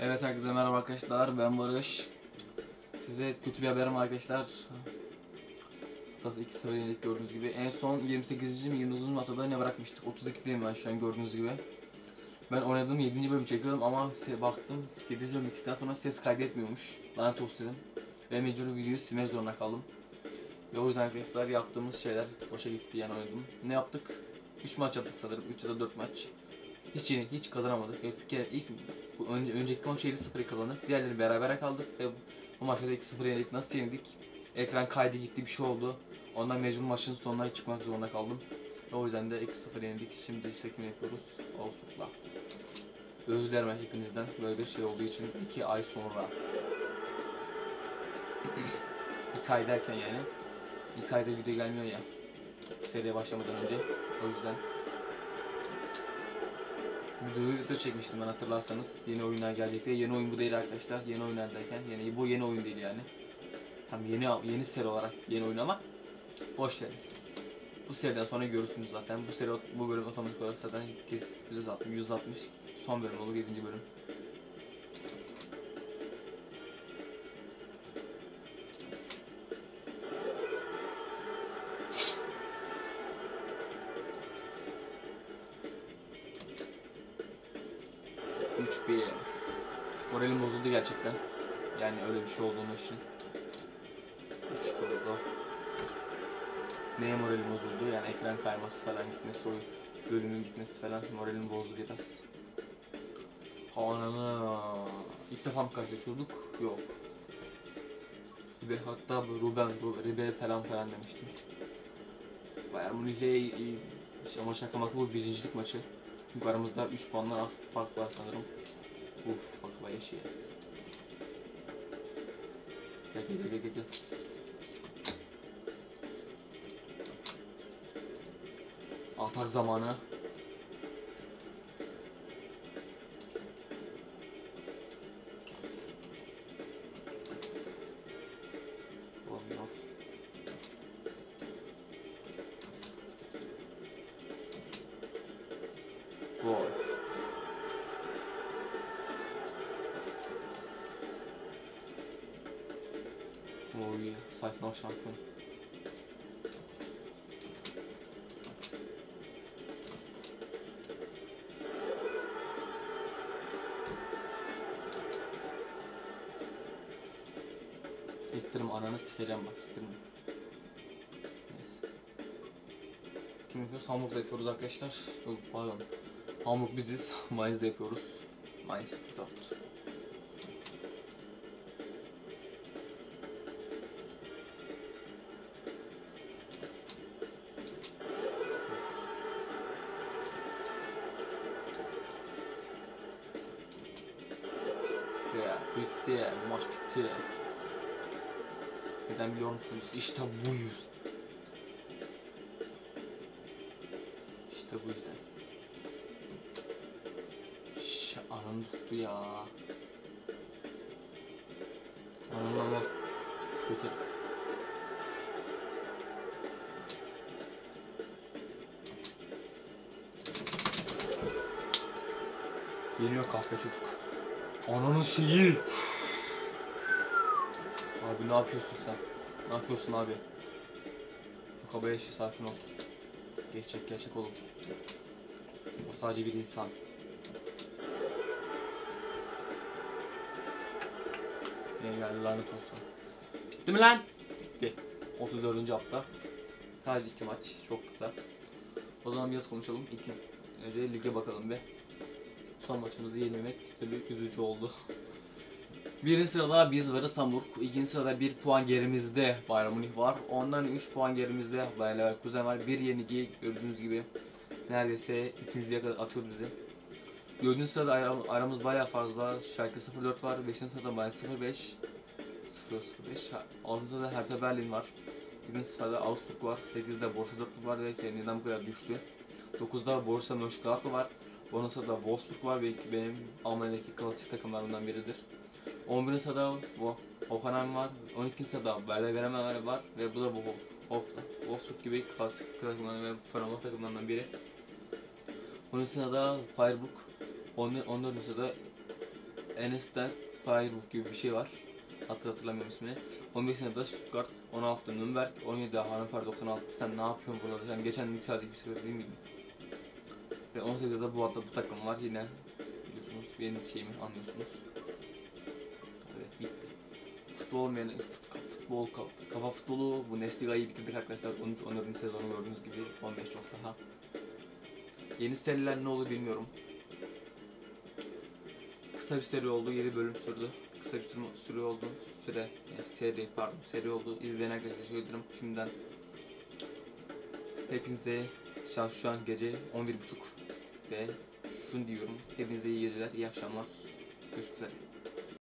Evet herkese merhaba arkadaşlar ben Barış. Size kötü bir haberim arkadaşlar. İki sıra yenildik gördüğünüz gibi. En son 28. mi 29. haftada ne bırakmıştık? 32'deyim ben şu an gördüğünüz gibi. Ben oynadım 7. bölüm çekiyordum ama baktım 7. bölüm bittikten sonra ses kaydetmiyormuş. Lanet olsun dedim. Ve mecbur videoyu silmek zorunda kaldım. Ve o yüzden arkadaşlar yaptığımız şeyler boşa gitti yani oynadım. Ne yaptık? 3 maç yaptık sanırım. 3 ya da 4 maç. Hiç yeni, hiç kazanamadık. Bir kere ilk önce, önceki maç 7-0 kazandık. Diğerleri berabere kaldık ve bu maçta da 2-0 yenildik. Nasıl yenildik? Ekran kaydı gitti bir şey oldu. Ondan mecbur maçın sonuna çıkmak zorunda kaldım. O yüzden de 2-0 yenildik. Şimdi çekim yapıyoruz Augsburg'la. Özür dilerim hepinizden böyle bir şey olduğu için 2 ay sonra. 2 ay derken yani. 2 ayda video gelmiyor ya. Seriye başlamadan önce. O yüzden Videoyu video çekmiştim ben hatırlarsanız. Yeni oyunlar gelecek diye. Yeni oyun bu değil arkadaşlar. Yeni oyunlar derken yeni bu yeni oyun değil yani. Tam yeni yeni seri olarak yeni oyun ama boş verin. Bu seriden sonra görürsünüz zaten. Bu seri bu bölüm otomatik olarak zaten kes %60 160 son bölüm olur 7. bölüm. Üç bir Moralim bozuldu gerçekten. Yani öyle bir şey olduğunu için. 3 oldu. Neye moralim bozuldu? Yani ekran kayması falan gitmesi, oyun bölümün gitmesi falan moralim bozdu biraz. Ananı. İlk defa mı karşılaşıyorduk? Yok. Ve hatta Ruben, Ru- Ribe falan falan demiştim. Bayern Münih'le. İşte ama şaka maka bu birincilik maçı. Çünkü aramızda 3 puanlar az fark var sanırım. Uf bak bayağı şey. Gel gel gel gel gel. Atak zamanı. Oh yeah, ol şampiyon. İttirim ananı sikeceğim bak ittirim. Neyse. Kim yapıyoruz? Hamburg'da yapıyoruz arkadaşlar. Yok pardon. Hamburg biziz. Mainz'da yapıyoruz. Mainz 04. Bitti maç bitti. Neden biliyor musunuz? İşte bu yüzden. İşte bu yüzden. Şş, ananı tuttu ya. Ananı ama. Kötü. Yeniyor kahve çocuk. Ananın şeyi. Abi ne yapıyorsun sen? Ne yapıyorsun abi? Bu kaba yaşı sakin ol. Gerçek gerçek oğlum. O sadece bir insan. Ne geldi lanet olsun. Bitti mi lan? Bitti. 34. hafta. Sadece iki maç. Çok kısa. O zaman biraz konuşalım. İlk önce lige bakalım be. Son maçımızı yenilmek tabii üzücü oldu. Birinci sırada biz varız Hamburg. İkinci sırada 1 puan gerimizde Bayern Münih var. Ondan 3 puan gerimizde Bayer Leverkusen var. Bir yenilgi gördüğünüz gibi neredeyse üçüncülüğe kadar atıyordu bizi. Dördüncü sırada aram- aramız bayağı fazla. Schalke 04 var. Beşinci sırada Mainz 05. 005. Altıncı sırada Hertha Berlin var. Yedinci sırada Augsburg var. Sekizde Borussia Dortmund var ve kendinden bu kadar düştü. Dokuzda Borussia Mönchengladbach var. Ondan sonra da Wolfsburg var ve benim Almanya'daki klasik takımlarımdan biridir. 11. sırada Hoffenheim var. 12. sırada Werder Bremen var ve bu da bu Wolfsburg gibi klasik takımlardan ve fenomen takımlarından biri. 13. sırada Freiburg. 14. sırada Enes'ten Freiburg gibi bir şey var. Hatır hatırlamıyorum ismini. 15 sene Stuttgart, 16'da Nürnberg, 17'de Hannover 96. Sen ne yapıyorsun burada? Sen geçen sefer değil miydin? Ve 18'de de bu hatta bu takım var yine biliyorsunuz benim şeyimi anlıyorsunuz. Evet bitti. Futbol olmayan fut- futbol ka- kafa futbolu bu Nestiga'yı bitirdik arkadaşlar 13 14. sezonu gördüğünüz gibi 15 çok daha. Yeni seriler ne olur bilmiyorum. Kısa bir seri oldu 7 bölüm sürdü. Kısa bir süre, süre oldu. Süre yani seri pardon seri oldu. İzleyen arkadaşlar teşekkür ederim. Şimdiden hepinize şu an gece 11.30 ve şunu diyorum. Hepinize iyi geceler, iyi akşamlar. Görüşmek üzere.